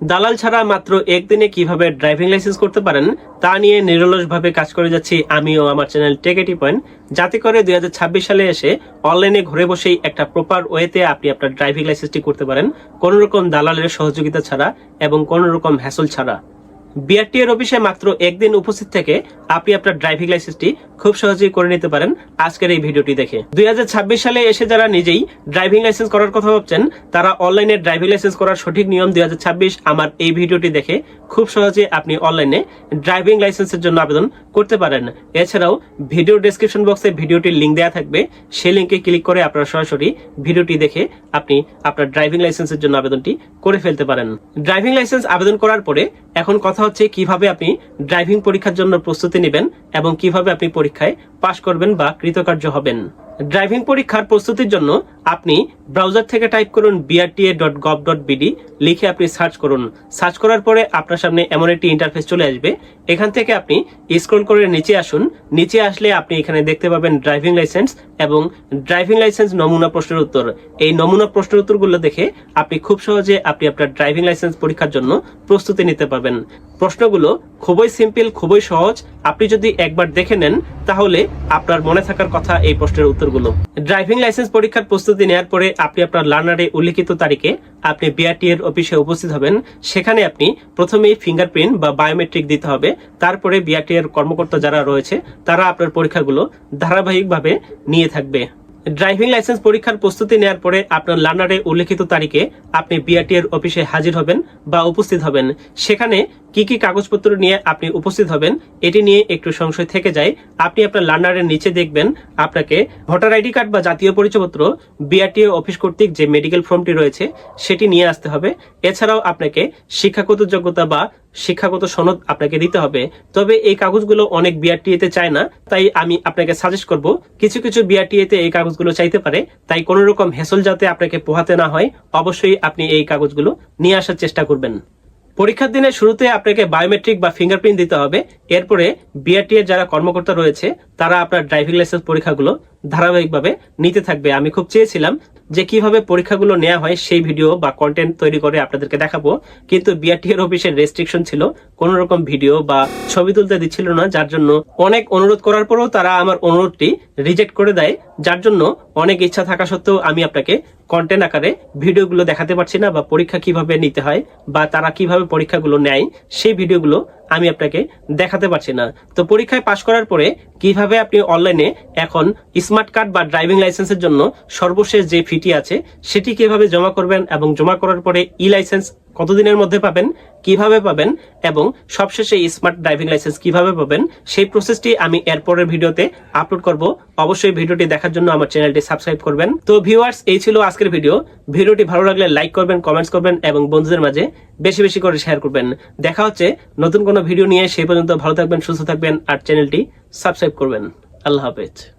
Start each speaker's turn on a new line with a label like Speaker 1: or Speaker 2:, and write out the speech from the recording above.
Speaker 1: দালাল ছাড়া মাত্র একদিনে কীভাবে ড্রাইভিং লাইসেন্স করতে পারেন, তা নিয়ে নিরলসভাবে কাজ করে যাচ্ছি আমি ও আমার চ্যানেল টেকেটি পয়েন্ট যাতে করে দুই হাজার ছাব্বিশ সালে এসে অনলাইনে ঘরে বসেই একটা প্রপার ওয়েতে আপনি আপনার ড্রাইভিং লাইসেন্সটি করতে পারেন কোনো রকম দালালের সহযোগিতা ছাড়া এবং কোনো রকম হ্যাসল ছাড়া। বিআরটি এর অফিসে মাত্র একদিন উপস্থিত থেকে আপনি আপনার ড্রাইভিং লাইসেন্সটি খুব সহজেই করে নিতে পারেন আজকের এই ভিডিওটি দেখে। দুই সালে এসে যারা নিজেই ড্রাইভিং লাইসেন্স করার কথা ভাবছেন, তারা অনলাইনে ড্রাইভিং লাইসেন্স করার সঠিক নিয়ম দুই আমার এই ভিডিওটি দেখে খুব সহজে আপনি অনলাইনে ড্রাইভিং লাইসেন্সের জন্য আবেদন করতে পারেন। এছাড়াও ভিডিও ডেসক্রিপশন বক্সে ভিডিওটির লিঙ্ক দেওয়া থাকবে। সেই লিঙ্কে ক্লিক করে আপনারা সরাসরি ভিডিওটি দেখে আপনি আপনার ড্রাইভিং লাইসেন্সের জন্য আবেদনটি করে ফেলতে পারেন। ড্রাইভিং লাইসেন্স আবেদন করার পরে এখন কথা হচ্ছে কীভাবে আপনি ড্রাইভিং পরীক্ষার জন্য প্রস্তুতি নেবেন এবং কীভাবে আপনি পরীক্ষায় পাশ করবেন বা কৃতকার্য হবেন। ড্রাইভিং পরীক্ষার প্রস্তুতির জন্য আপনি ব্রাউজার থেকে টাইপ করুন BRTA dot gov dot BD লিখে আপনি সার্চ করুন। সার্চ করার পরে আপনার সামনে এমন একটি ইন্টারফেস চলে আসবে। এখান থেকে আপনি স্ক্রল করে নিচে আসুন। নিচে আসলে আপনি এখানে দেখতে পাবেন ড্রাইভিং লাইসেন্স এবং ড্রাইভিং লাইসেন্স নমুনা প্রশ্নের উত্তর। এই নমুনা প্রশ্নের উত্তরগুলো দেখে আপনি খুব সহজে আপনি আপনার ড্রাইভিং লাইসেন্স পরীক্ষার জন্য প্রস্তুতি নিতে পারবেন। প্রশ্নগুলো খুবই সিম্পল খুবই সহজ। আপনি যদি একবার দেখে নেন, তাহলে আপনার মনে থাকার কথা এই প্রশ্নের উত্তরগুলো। ড্রাইভিং লাইসেন্স পরীক্ষার প্রস্তুতি নেওয়ার পরে আপনি আপনার লার্নারে উল্লিখিত তারিখে আপনি বিআরটি এর অফিসে উপস্থিত হবেন। সেখানে আপনি প্রথমেই ফিঙ্গারপ্রিন্ট বা বায়োমেট্রিক দিতে হবে। তারপরে বিআরটি এর কর্মকর্তা যারা রয়েছে, তারা আপনার পরীক্ষাগুলো ধারাবাহিকভাবে নিয়ে থাকবে। ড্রাইভিং লাইসেন্স পরীক্ষার প্রস্তুতি নেওয়ার পরে আপনার লার্নারে উল্লেখিত তারিখে আপনি বিআরটি এর অফিসে হাজির হবেন বা উপস্থিত হবেন। সেখানে কি কি কাগজপত্র নিয়ে আপনি উপস্থিত হবেন, এটি নিয়ে একটু সংশয় থেকে যায়। আপনি আপনার লার্নারের নিচে দেখবেন আপনাকে ভোটার আইডি কার্ড বা জাতীয় পরিচয়পত্র বিআরটিও অফিস কর্তৃক যে মেডিকেল ফর্মটি রয়েছে, সেটি নিয়ে আসতে হবে। এছাড়াও আপনাকে শিক্ষাগত যোগ্যতা বা শিক্ষাগত সনদ আপনাকে দিতে হবে। তবে এই কাগজগুলো অনেক বিআরটিএতে চায় না, তাই আমি আপনাকে সাজেস্ট করব, কিছু কিছু বিআরটিএতে এই কাগজগুলো চাইতে পারে, তাই কোনো রকম হেসল যাতে আপনাকে পোহাতে না হয়, অবশ্যই আপনি এই কাগজগুলো নিয়ে আসার চেষ্টা করবেন। পরীক্ষার দিনের শুরুতে আপনাকে বায়োমেট্রিক বা ফিঙ্গারপ্রিন্ট দিতে হবে, এরপরে বিআরটি এর যারা কর্মকর্তা রয়েছে, তারা আপনার ড্রাইভিং লাইসেন্স পরীক্ষাগুলো ধারাবাহিকভাবে নিতে থাকবে। আমি খুব চেয়েছিলাম যে কীভাবে পরীক্ষাগুলো নেওয়া হয় সেই ভিডিও বা কন্টেন্ট তৈরি করে আপনাদেরকে দেখাবো। কিন্তু বিআরটি এর অফিসের রেস্ট্রিকশন ছিল, কোন রকম ভিডিও বা ছবি তুলতে দিচ্ছিল না, যার জন্য অনেক অনুরোধ করার পরেও তারা আমার অনুরোধটি রিজেক্ট করে দেয়। যার জন্য অনেক ইচ্ছা থাকা সত্ত্বেও আমি আপনাকে কন্টেন্ট আকারে ভিডিওগুলো দেখাতে পারছি না বা পরীক্ষা কীভাবে নিতে হয় বা তারা কীভাবে পরীক্ষাগুলো নেয়, সেই ভিডিওগুলো আমি আপনাকে দেখাতে পারছি না। তো পরীক্ষায় পাশ করার পরে কীভাবে আপনি অনলাইনে এখন স্মার্ট কার্ড বা ড্রাইভিং লাইসেন্সের জন্য সর্বশেষ যে ফিটি আছে, সেটি কীভাবে জমা করবেন এবং জমা করার পরে ই লাইসেন্স কতদিনের মধ্যে পাবেন, কীভাবে পাবেন এবং সবশেষে স্মার্ট ড্রাইভিং লাইসেন্স কীভাবে পাবেন, সেই প্রসেসটি আমি এরপরের ভিডিওতে আপলোড করব। অবশ্যই ভিডিওটি দেখার জন্য আমার চ্যানেলটি সাবস্ক্রাইব করবেন। তো ভিউয়ার্স এই ছিল আজকের ভিডিও ভিডিওটি ভালো লাগলে লাইক করবেন কমেন্টস করবেন এবং বন্ধুদের মাঝে বেশি বেশি করে শেয়ার করবেন। দেখা হচ্ছে নতুন কোনো ভিডিও নিয়ে, সেই পর্যন্ত ভালো থাকবেন, সুস্থ থাকবেন, আর চ্যানেলটি সাবস্ক্রাইব করবেন। আল্লাহ হাফেজ।